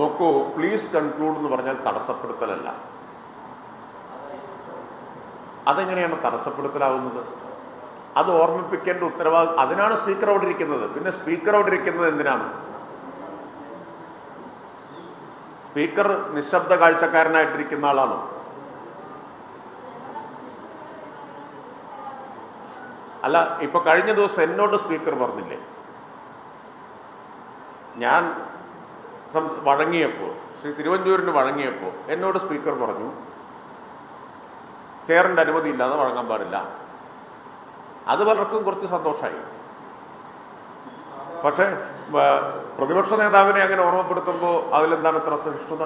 നോക്കൂ please conclude എന്ന് പറഞ്ഞാൽ തടസ്സപ്പെടുത്തലല്ല. അതെങ്ങനെയാണ് തടസ്സപ്പെടുത്തലാവുന്നത്? അത് ഓർമ്മിപ്പിക്കേണ്ട ഉത്തരവാദിത്വം അതിനാണ് സ്പീക്കർ അവിടെ ഇരിക്കുന്നത്. പിന്നെ സ്പീക്കർ അവിടെ ഇരിക്കുന്നത് എന്തിനാണ്? സ്പീക്കർ നിശബ്ദ കാഴ്ചക്കാരനായിട്ടിരിക്കുന്ന ആളാണോ? അല്ല ഇപ്പൊ കഴിഞ്ഞ ദിവസം എന്നോട് സ്പീക്കർ പറഞ്ഞില്ലേ? ഞാൻ വഴങ്ങിയപ്പോൾ ശ്രീ തിരുവഞ്ചൂരിന് വഴങ്ങിയപ്പോൾ എന്നോട് സ്പീക്കർ പറഞ്ഞു ചെയറിന്റെ അനുമതി ഇല്ലാതെ വഴങ്ങാൻ പാടില്ല. അത് പലർക്കും കുറച്ച് സന്തോഷമായി പക്ഷേ പ്രതിപക്ഷ നേതാവിനെ അങ്ങനെ ഓർമ്മപ്പെടുത്തുമ്പോൾ അതിലെന്താണ് ഇത്ര സഹിഷ്ണുത?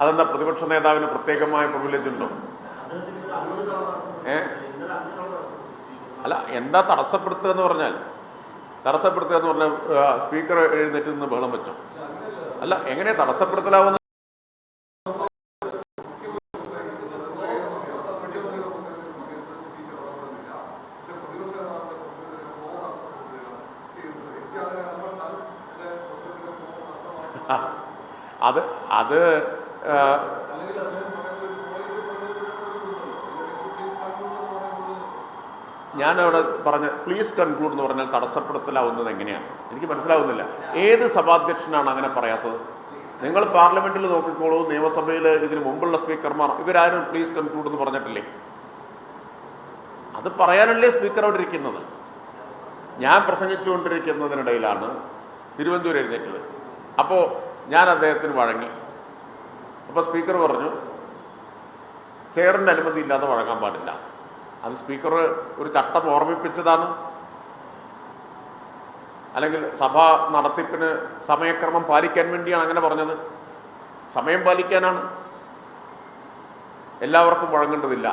അതെന്താ പ്രതിപക്ഷ നേതാവിന് പ്രത്യേകമായ പ്രിവിലേജ് ഉണ്ടോ? ഏ അല്ല എന്താ തടസ്സപ്പെടുത്തുക എന്ന് പറഞ്ഞാൽ തടസ്സപ്പെടുത്തുക എന്ന് പറഞ്ഞാൽ സ്പീക്കർ എഴുന്നേറ്റ് നിന്ന് ബഹളം വെച്ചോ. അല്ല എങ്ങനെ തടസ്സപ്പെടുത്തലാവുന്ന അത് അത് ഞാനവിടെ പറഞ്ഞ പ്ലീസ് കൺക്ലൂഡ് എന്ന് പറഞ്ഞാൽ തടസ്സപ്പെടുത്തലാവുന്നത് എങ്ങനെയാണ് എനിക്ക് മനസ്സിലാവുന്നില്ല. ഏത് സഭാധ്യക്ഷനാണ് അങ്ങനെ പറയാത്തത്? നിങ്ങൾ പാർലമെന്റിൽ നോക്കിക്കോളൂ നിയമസഭയിൽ ഇതിന് മുമ്പുള്ള സ്പീക്കർമാർ ഇവരാരും പ്ലീസ് കൺക്ലൂഡ് എന്ന് പറഞ്ഞിട്ടില്ലേ? അത് പറയാനല്ലേ സ്പീക്കർ അവിടെ ഇരിക്കുന്നത്? ഞാൻ പ്രസംഗിച്ചുകൊണ്ടിരിക്കുന്നതിനിടയിലാണ് തിരുവനന്തപുരം എഴുന്നേറ്റത്. അപ്പോൾ ഞാൻ അദ്ദേഹത്തിന് വഴങ്ങി. അപ്പോൾ സ്പീക്കർ പറഞ്ഞു ചെയറിന്റെ അനുമതി ഇല്ലാതെ വഴങ്ങാൻ പാടില്ല. അത് സ്പീക്കർ ഒരു ചട്ടം ഓർമ്മിപ്പിച്ചതാണ്. അല്ലെങ്കിൽ സഭ നടത്തിപ്പിന് സമയക്രമം പാലിക്കാൻ വേണ്ടിയാണ് അങ്ങനെ പറഞ്ഞത്. സമയം പാലിക്കാനാണ്. എല്ലാവർക്കും വഴങ്ങേണ്ടതില്ല.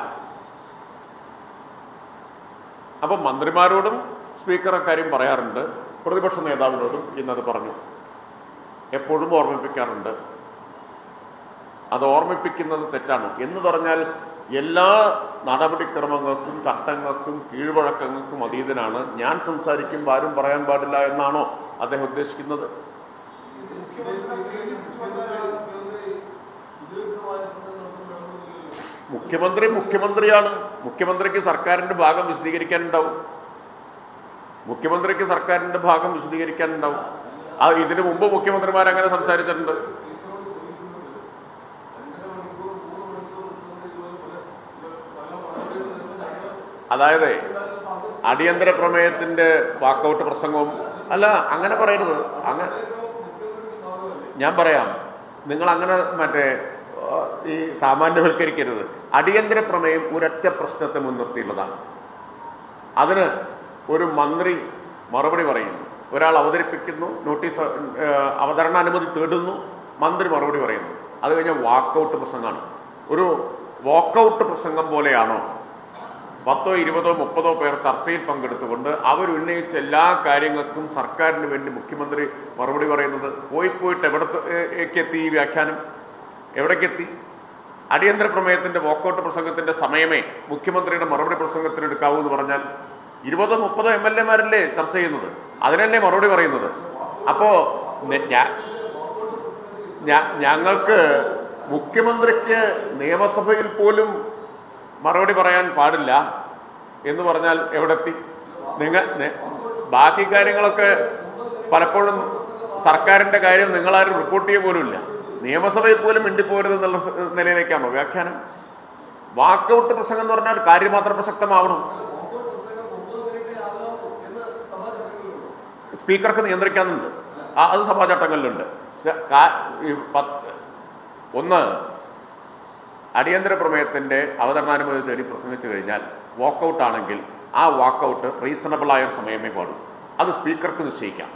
അപ്പം മന്ത്രിമാരോടും സ്പീക്കർ അക്കാര്യം പറയാറുണ്ട്. പ്രതിപക്ഷ നേതാവിനോടും ഇന്നത് പറഞ്ഞു. എപ്പോഴും ഓർമ്മിപ്പിക്കാറുണ്ട്. അത് ഓർമ്മിപ്പിക്കുന്നത് തെറ്റാണ്. എന്ന് പറഞ്ഞാൽ എല്ലാ നടപടിക്രമങ്ങൾക്കും ചട്ടങ്ങൾക്കും കീഴ്വഴക്കങ്ങൾക്കും അതീതനാണ്. ഞാൻ സംസാരിക്കുമ്പോൾ ആരും പറയാൻ പാടില്ല എന്നാണോ അദ്ദേഹം ഉദ്ദേശിക്കുന്നത്? മുഖ്യമന്ത്രി മുഖ്യമന്ത്രിയാണ്. മുഖ്യമന്ത്രിക്ക് സർക്കാരിന്റെ ഭാഗം വിശദീകരിക്കാനുണ്ടാവും. മുഖ്യമന്ത്രിക്ക് സർക്കാരിന്റെ ഭാഗം വിശദീകരിക്കാനുണ്ടാവും. ആ ഇതിനു മുമ്പ് മുഖ്യമന്ത്രിമാർ അങ്ങനെ സംസാരിച്ചിട്ടുണ്ട്. അതായത് അടിയന്തര പ്രമേയത്തിന്റെ വാക്കൗട്ട് പ്രസംഗവും അല്ല അങ്ങനെ പറയരുത്. അങ്ങനെ ഞാൻ പറയാം. നിങ്ങൾ അങ്ങനെ മറ്റേ ഈ സാമാന്യവൽക്കരിക്കരുത്. അടിയന്തര പ്രമേയം ഒരൊറ്റ പ്രശ്നത്തെ മുൻനിർത്തിയുള്ളതാണ്. അതിന് ഒരു മന്ത്രി മറുപടി പറയുന്നു ഒരാൾ അവതരിപ്പിക്കുന്നു നോട്ടീസ് അവതരണ അനുമതി തേടുന്നു മന്ത്രി മറുപടി പറയുന്നു. അത് കഴിഞ്ഞാൽ വാക്കൗട്ട് പ്രസംഗമാണ്. ഒരു വാക്കൗട്ട് പ്രസംഗം പോലെയാണോ? പത്തോ ഇരുപതോ മുപ്പതോ പേർ ചർച്ചയിൽ പങ്കെടുത്തുകൊണ്ട് അവരുന്നയിച്ച എല്ലാ കാര്യങ്ങൾക്കും സർക്കാരിന് വേണ്ടി മുഖ്യമന്ത്രി മറുപടി പറയുന്നത് പോയി പോയിട്ട് എവിടത്തേക്ക് എത്തി ഈ വ്യാഖ്യാനം? എവിടേക്കെത്തി അടിയന്തര പ്രമേയത്തിന്റെ വോക്കൗട്ട് പ്രസംഗത്തിന്റെ സമയമേ മുഖ്യമന്ത്രിയുടെ മറുപടി പ്രസംഗത്തിന് എടുക്കാവൂ എന്ന് പറഞ്ഞാൽ ഇരുപതോ മുപ്പതോ എം എൽ എമാരല്ലേ ചർച്ച ചെയ്യുന്നത്? അതിനല്ലേ മറുപടി പറയുന്നത്? അപ്പോൾ ഞങ്ങൾക്ക് മുഖ്യമന്ത്രിക്ക് നിയമസഭയിൽ പോലും മറുപടി പറയാൻ പാടില്ല എന്ന് പറഞ്ഞാൽ എവിടെത്തി? നിങ്ങൾ ബാക്കി കാര്യങ്ങളൊക്കെ പലപ്പോഴും സർക്കാരിന്റെ കാര്യം നിങ്ങളാരും റിപ്പോർട്ട് ചെയ്യുക പോലുമില്ല. നിയമസഭയിൽ പോലും മിണ്ടിപ്പോരുത് എന്നുള്ള സ- നിലയിലേക്കാണോ വ്യാഖ്യാനം? വാക്കൗട്ട് പ്രസംഗം എന്ന് പറഞ്ഞാൽ കാര്യം മാത്രം പ്രസക്തമാവണം. സ്പീക്കർക്ക് നിയന്ത്രിക്കാനുണ്ട്. അത് സഭാ ചട്ടങ്ങളിലുണ്ട്. ശ- കാ- ഈ പത്ത്- ഒന്ന് അടിയന്തര പ്രമേയത്തിന്റെ അവതരണാനുമതി തേടി പ്രസംഗിച്ചു കഴിഞ്ഞാൽ വാക്കൗട്ട് ആണെങ്കിൽ ആ വാക്കൗട്ട് റീസണബിൾ ആയ ഒരു സമയമേ പാടൂ അത് സ്പീക്കർക്ക് നിശ്ചയിക്കാം.